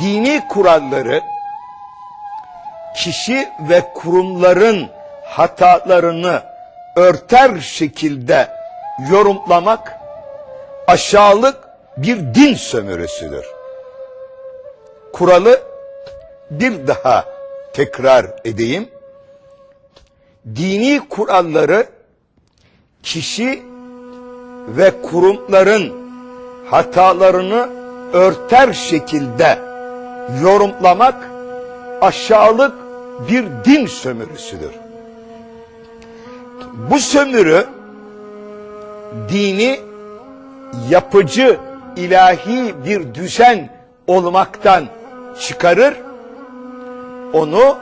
dini kuralları kişi ve kurumların hatalarını örter şekilde yorumlamak aşağılık bir din sömürüsüdür. Kuralı bir daha tekrar edeyim. Dini kuralları kişi ve kurumların hatalarını örter şekilde yorumlamak aşağılık bir din sömürüsüdür. Bu sömürü dini yapıcı ilahi bir düzen olmaktan çıkarır, onu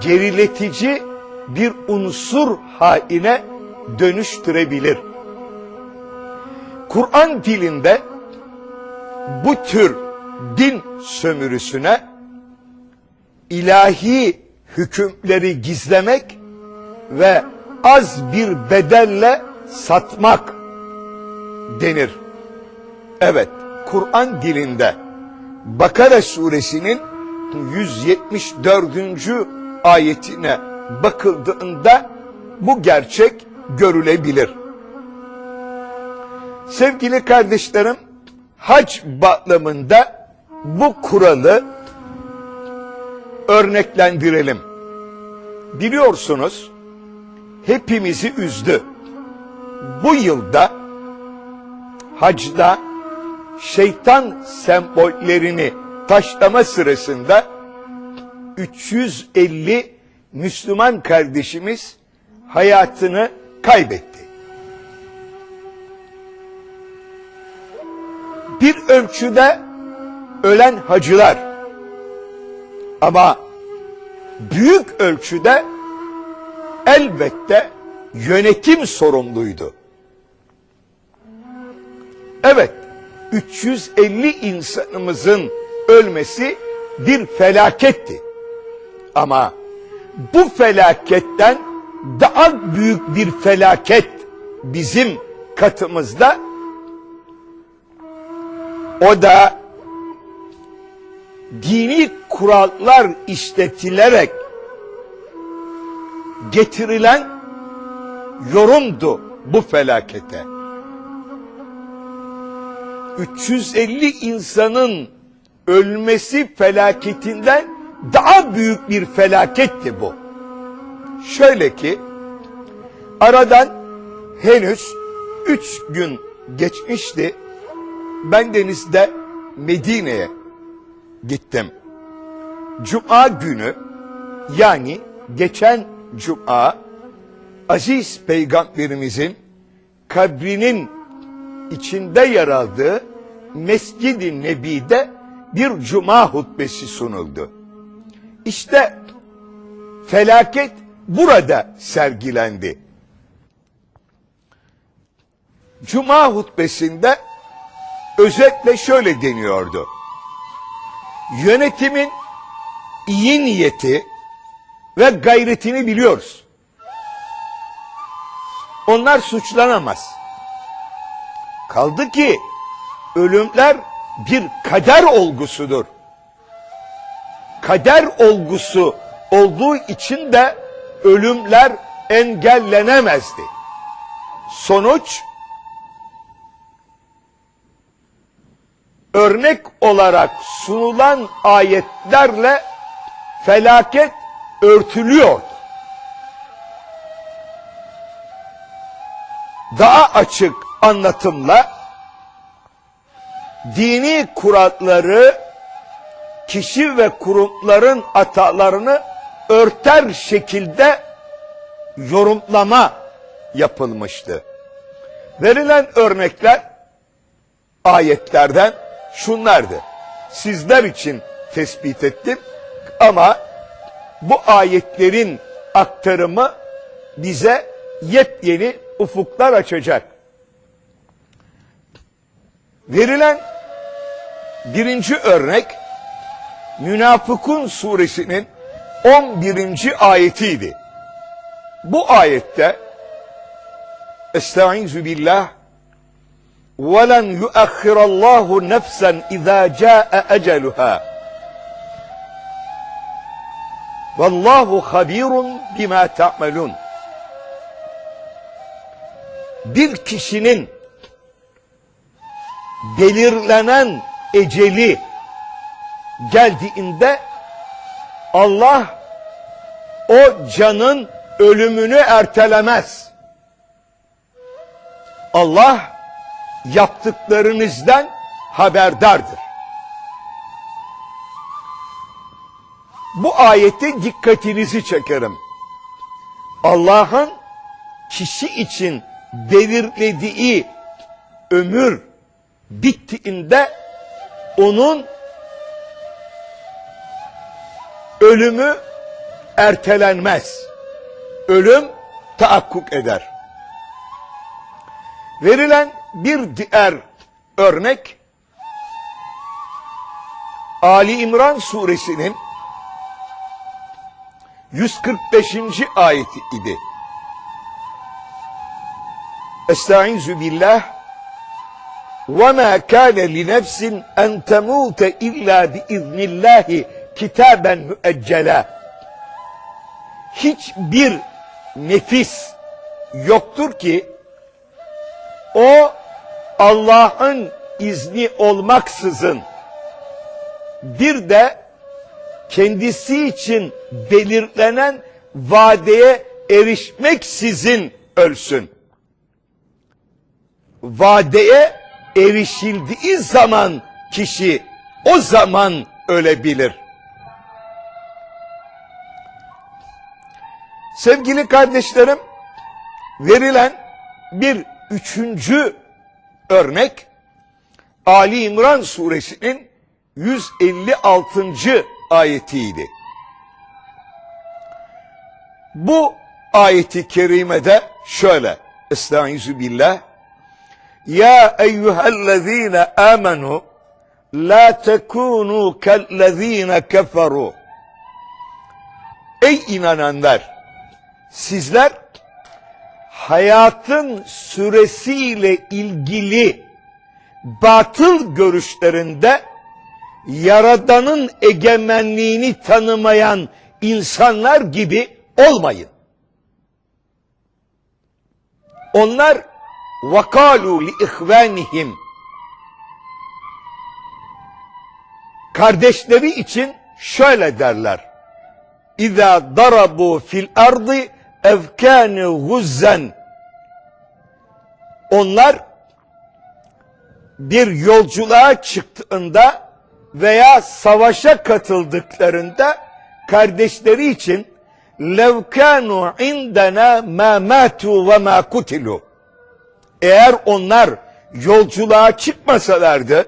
geriletici bir unsur haline dönüştürebilir. Kur'an dilinde bu tür din sömürüsüne ilahi hükümleri gizlemek ve az bir bedelle satmak denir. Evet, Kur'an dilinde Bakara suresinin 174. ayetine bakıldığında bu gerçek görülebilir. Sevgili kardeşlerim, hac bağlamında bu kuralı örneklendirelim. Biliyorsunuz hepimizi üzdü. Bu yılda hacda şeytan sembollerini taşlama sırasında 350 Müslüman kardeşimiz hayatını kaybetti. Bir ölçüde ölen hacılar ama büyük ölçüde elbette yönetim sorumluydu. Evet, 350 insanımızın ölmesi bir felaketti. Ama bu felaketten daha büyük bir felaket bizim katımızda. O da dini kurallar işletilerek getirilen yorumdu bu felakete. 350 insanın ölmesi felaketinden daha büyük bir felaketti bu. Şöyle ki aradan henüz üç gün geçmişti. Ben denizde Medine'ye gittim. Cuma günü yani geçen cuma aziz peygamberimizin kabrinin içinde yer aldığı Mescid-i Nebi'de bir cuma hutbesi sunuldu. İşte felaket burada sergilendi. Cuma hutbesinde özetle şöyle deniyordu. Yönetimin iyi niyeti ve gayretini biliyoruz. Onlar suçlanamaz. Kaldı ki ölümler bir kader olgusudur. Kader olgusu olduğu için de ölümler engellenemezdi. Sonuç örnek olarak sunulan ayetlerle felaket örtülüyordu. Daha açık anlatımla dini kuralları kişi ve kurumların hatalarını örter şekilde yorumlama yapılmıştı. Verilen örnekler ayetlerden şunlardı. Sizler için tespit ettim ama bu ayetlerin aktarımı bize yepyeni ufuklar açacak. Verilen birinci örnek Münafıkun suresinin 11. ayetiydi. Bu ayette Estaizu billah وَلَنْ يُؤَخِّرَ اللّٰهُ نَفْسًا اِذَا جَاءَ اَجَلُهَا وَاللّٰهُ خَب۪يرٌ بِمَا تَعْمَلُونَ Bir kişinin belirlenen eceli geldiğinde Allah o canın ölümünü ertelemez. Allah yaptıklarınızdan haberdardır. Bu ayete dikkatinizi çekerim. Allah'ın kişi için belirlediği ömür bittiğinde onun ölümü ertelenmez. Ölüm taakkuk eder. Verilen bir diğer örnek Ali İmran suresinin 145. ayeti idi. Estaizu billah وَمَا كَانَ لِنَفْسٍ اَنْ تَمُوتَ اِلَّا بِاِذْنِ اللّٰهِ kitaben müeccela. Hiçbir nefis yoktur ki o Allah'ın izni olmaksızın bir de kendisi için belirlenen vadeye erişmeksizin ölsün. Vadeye erişildiği zaman kişi o zaman ölebilir. Sevgili kardeşlerim, verilen bir üçüncü örnek Ali İmran suresinin 156. ayetiydi. Bu ayeti kerimede şöyle Estaizu billah Ya eyyühellezine amenu la tekunu kellezine keferu Ey inananlar sizler hayatın süresiyle ilgili batıl görüşlerinde Yaradan'ın egemenliğini tanımayan insanlar gibi olmayın. Onlar vakalu li ihvanihim kardeşleri için şöyle derler. İza darabu fil ardı evkâne guzzen onlar bir yolculuğa çıktığında veya savaşa katıldıklarında kardeşleri için levkanu indena ma matu ve ma kutilu. Eğer onlar yolculuğa çıkmasalardı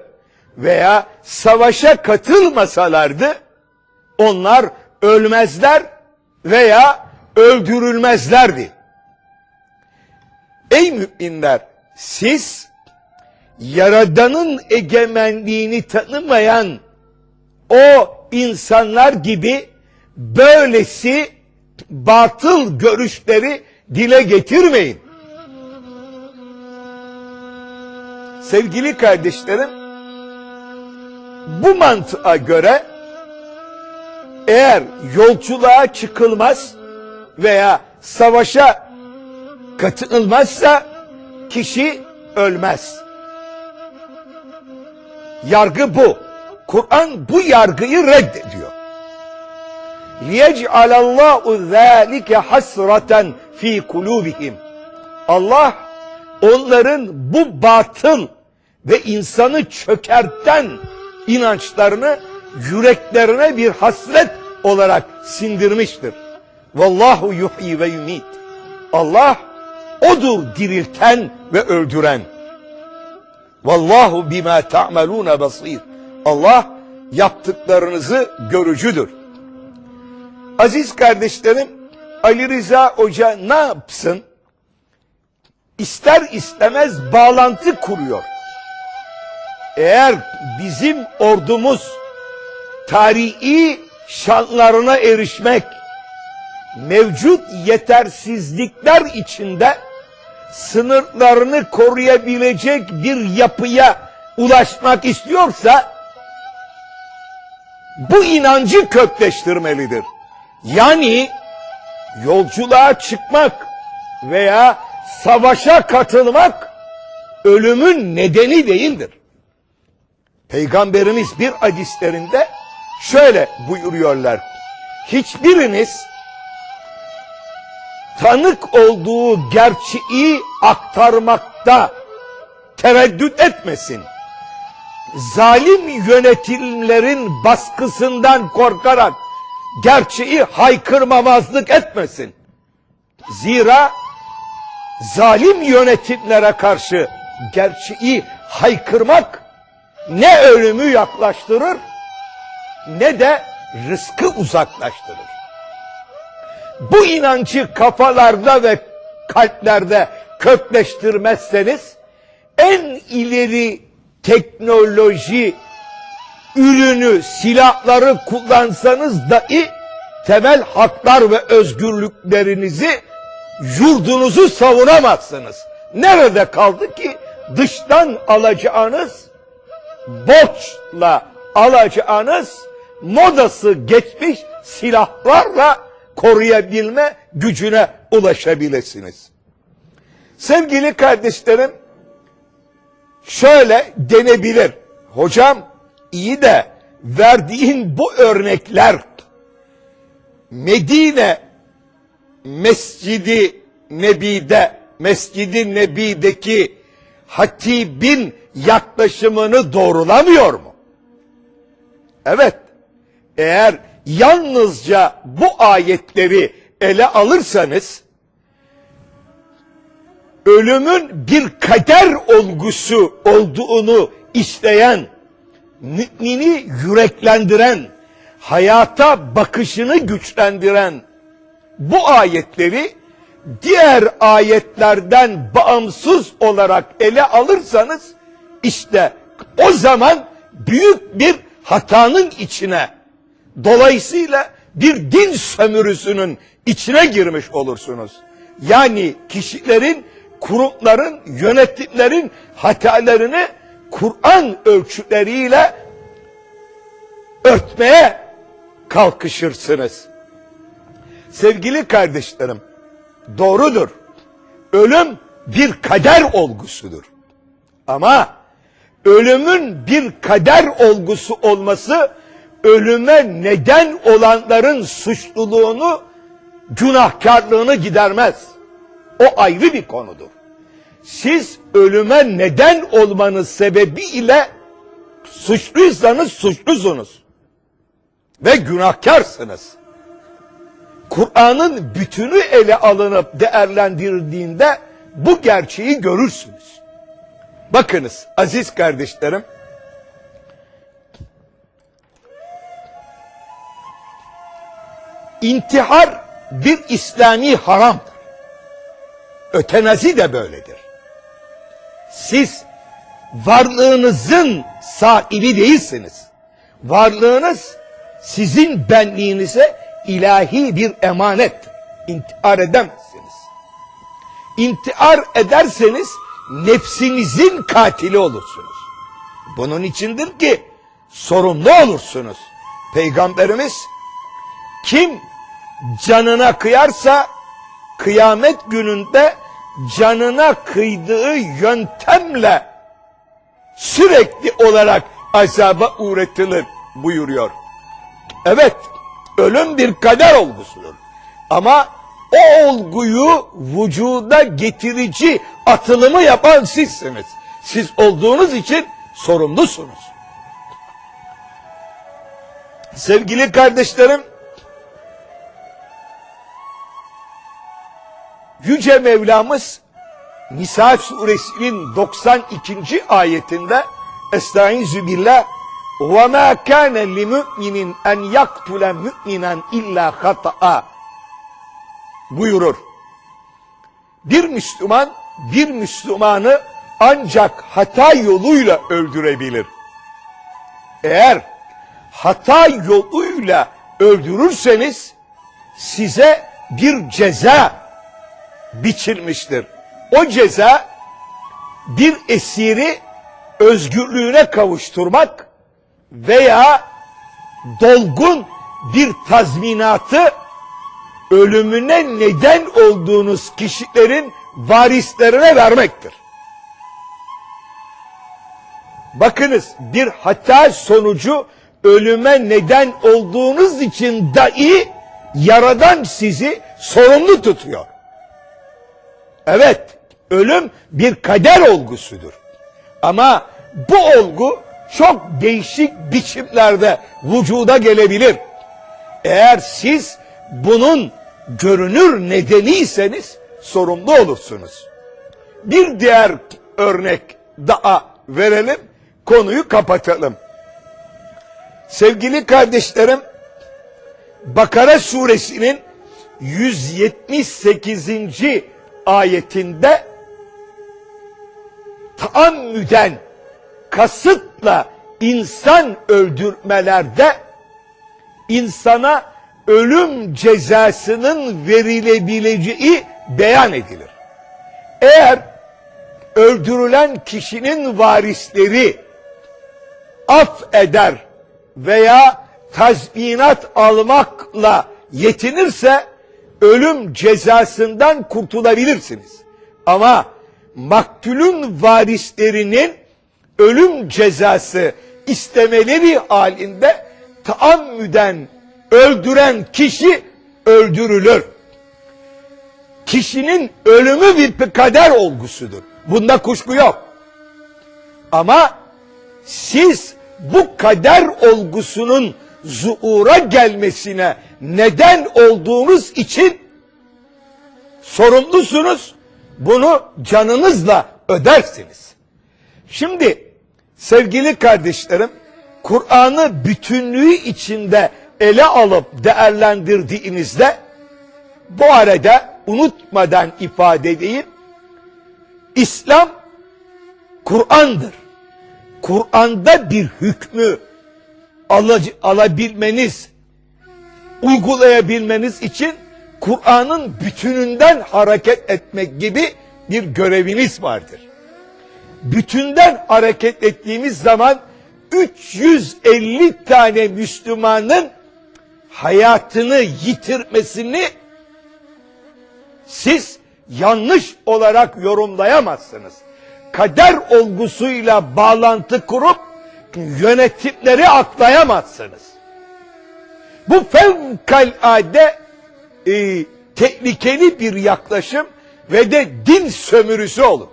veya savaşa katılmasalardı onlar ölmezler veya öldürülmezlerdi. Ey müminler siz Yaradan'ın egemenliğini tanımayan o insanlar gibi böylesi batıl görüşleri dile getirmeyin. Sevgili kardeşlerim, bu mantığa göre eğer yolculuğa çıkılmaz veya savaşa katılmazsa kişi ölmez. Yargı bu. Kur'an bu yargıyı reddediyor. لِيَجْعَلَ اللّٰهُ ذَٰلِكَ حَسْرَةً ف۪ي قُلُوبِهِمْ Allah onların bu batıl ve insanı çökerten inançlarını yüreklerine bir hasret olarak sindirmiştir. Vallahu yuhyi ve yumit. Allah odur dirilten ve öldüren. Vallahu bima ta'malun basir. Allah yaptıklarınızı görücüdür. Aziz kardeşlerim, Ali Rıza Hoca ne yapsın? İster istemez bağlantı kuruyor. Eğer bizim ordumuz tarihi şanlarına erişmek, mevcut yetersizlikler içinde sınırlarını koruyabilecek bir yapıya ulaşmak istiyorsa bu inancı kökleştirmelidir. Yani yolculuğa çıkmak veya savaşa katılmak ölümün nedeni değildir. Peygamberimiz bir hadislerinde şöyle buyuruyorlar. Hiçbiriniz tanık olduğu gerçeği aktarmakta tereddüt etmesin. Zalim yönetimlerin baskısından korkarak gerçeği haykırmamazlık etmesin. Zira zalim yönetimlere karşı gerçeği haykırmak ne ölümü yaklaştırır ne de rızkı uzaklaştırır. Bu inancı kafalarda ve kalplerde kökleştirmezseniz en ileri teknoloji ürünü, silahları kullansanız dahi temel haklar ve özgürlüklerinizi yurdunuzu savunamazsınız. Nerede kaldı ki dıştan alacağınız borçla alacağınız modası geçmiş silahlarla koruyabilme gücüne ulaşabilirsiniz. Sevgili kardeşlerim şöyle denebilir. Hocam iyi de verdiğin bu örnekler Medine Mescidi Nebi'de Mescidi Nebi'deki hatibin yaklaşımını doğrulamıyor mu? Evet. Eğer yalnızca bu ayetleri ele alırsanız ölümün bir kader olgusu olduğunu isteyen, mümini yüreklendiren, hayata bakışını güçlendiren bu ayetleri diğer ayetlerden bağımsız olarak ele alırsanız işte o zaman büyük bir hatanın içine dolayısıyla bir din sömürüsünün içine girmiş olursunuz. Yani kişilerin, kurumların, yönetimlerin hatalarını Kur'an ölçüleriyle örtmeye kalkışırsınız. Sevgili kardeşlerim, doğrudur. Ölüm bir kader olgusudur. Ama ölümün bir kader olgusu olması ölüme neden olanların suçluluğunu, günahkarlığını gidermez. O ayrı bir konudur. Siz ölüme neden olmanız sebebiyle suçluysanız suçlusunuz. Ve günahkarsınız. Kur'an'ın bütünü ele alınıp değerlendirildiğinde bu gerçeği görürsünüz. Bakınız aziz kardeşlerim, intihar bir İslami haramdır. Ötenazi de böyledir. Siz varlığınızın sahibi değilsiniz. Varlığınız sizin benliğinize ilahi bir emanet. İntihar edemezsiniz. İntihar ederseniz nefsinizin katili olursunuz. Bunun içindir ki sorumlu olursunuz. Peygamberimiz kim canına kıyarsa kıyamet gününde canına kıydığı yöntemle sürekli olarak azaba uğratılır buyuruyor. Evet, ölüm bir kader olgusudur. Ama o olguyu vücuda getirici atılımı yapan sizsiniz. Siz olduğunuz için sorumlusunuz. Sevgili kardeşlerim, Yüce Mevlamız Nisa suresinin 92. ayetinde Estaizu billah ve ma kana li mu'minin en yaktule mu'minen illa hata'a buyurur. Bir Müslüman bir Müslümanı ancak hata yoluyla öldürebilir. Eğer hata yoluyla öldürürseniz size bir ceza biçilmiştir. O ceza bir esiri özgürlüğüne kavuşturmak veya dolgun bir tazminatı ölümüne neden olduğunuz kişilerin varislerine vermektir. Bakınız bir hata sonucu ölüme neden olduğunuz için dahi yaradan sizi sorumlu tutuyor. Evet, ölüm bir kader olgusudur. Ama bu olgu çok değişik biçimlerde vücuda gelebilir. Eğer siz bunun görünür nedeniyseniz sorumlu olursunuz. Bir diğer örnek daha verelim, konuyu kapatalım. Sevgili kardeşlerim, Bakara suresinin 178. ayetinde taammüden kasıtla insan öldürmelerde insana ölüm cezasının verilebileceği beyan edilir. Eğer öldürülen kişinin varisleri af eder veya tazminat almakla yetinirse ölüm cezasından kurtulabilirsiniz. Ama maktulün varislerinin ölüm cezası istemeleri halinde taammüden öldüren kişi öldürülür. Kişinin ölümü bir kader olgusudur. Bunda kuşku yok. Ama siz bu kader olgusunun zuura gelmesine neden olduğunuz için sorumlusunuz. Bunu canınızla ödersiniz. Şimdi sevgili kardeşlerim Kur'an'ı bütünlüğü içinde ele alıp değerlendirdiğinizde bu arada unutmadan ifade edeyim İslam Kur'an'dır. Kur'an'da bir hükmü alabilmeniz, uygulayabilmeniz için Kur'an'ın bütününden hareket etmek gibi bir göreviniz vardır. Bütünden hareket ettiğimiz zaman 350 tane Müslümanın hayatını yitirmesini siz yanlış olarak yorumlayamazsınız. Kader olgusuyla bağlantı kurup yönetimleri aklayamazsınız. Bu fevkalade e, tehlikeli bir yaklaşım ve de din sömürüsü olur.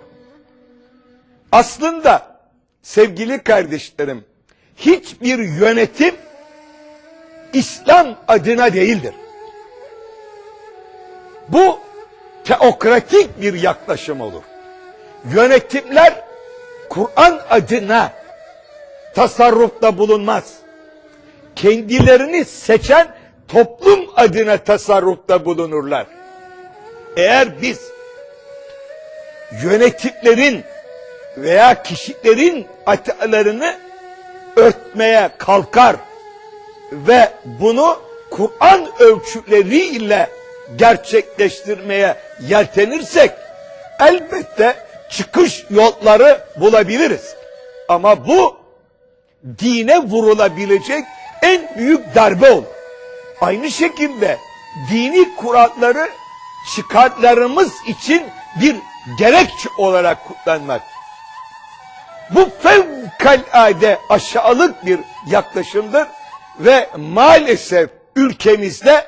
Aslında sevgili kardeşlerim hiçbir yönetim İslam adına değildir. Bu teokratik bir yaklaşım olur. Yönetimler Kur'an adına tasarrufta bulunmaz. Kendilerini seçen toplum adına tasarrufta bulunurlar. Eğer biz yönetimlerin veya kişilerin hatalarını örtmeye kalkar ve bunu Kur'an ölçüleriyle gerçekleştirmeye yeltenirsek elbette çıkış yolları bulabiliriz. Ama bu dine vurulabilecek en büyük darbe olur. Aynı şekilde dini kuralları çıkartlarımız için bir gerekçe olarak kullanmak. Bu fevkalade aşağılık bir yaklaşımdır ve maalesef ülkemizde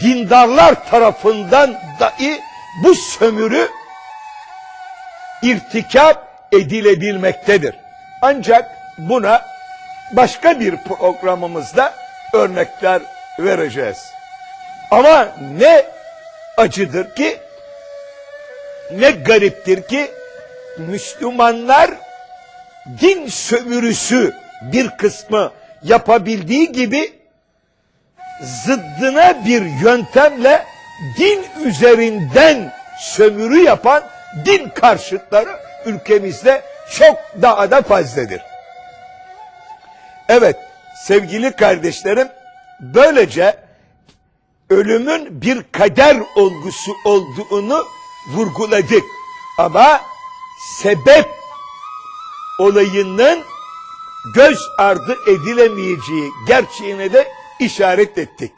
dindarlar tarafından dahi bu sömürü irtikap edilebilmektedir. Ancak buna başka bir programımızda örnekler vereceğiz. Ama ne acıdır ki ne gariptir ki Müslümanlar din sömürüsü bir kısmı yapabildiği gibi zıddına bir yöntemle din üzerinden sömürü yapan din karşıtları ülkemizde çok daha da fazladır. Evet sevgili kardeşlerim böylece ölümün bir kader olgusu olduğunu vurguladık. Ama sebep olayının göz ardı edilemeyeceği gerçeğine de işaret ettik.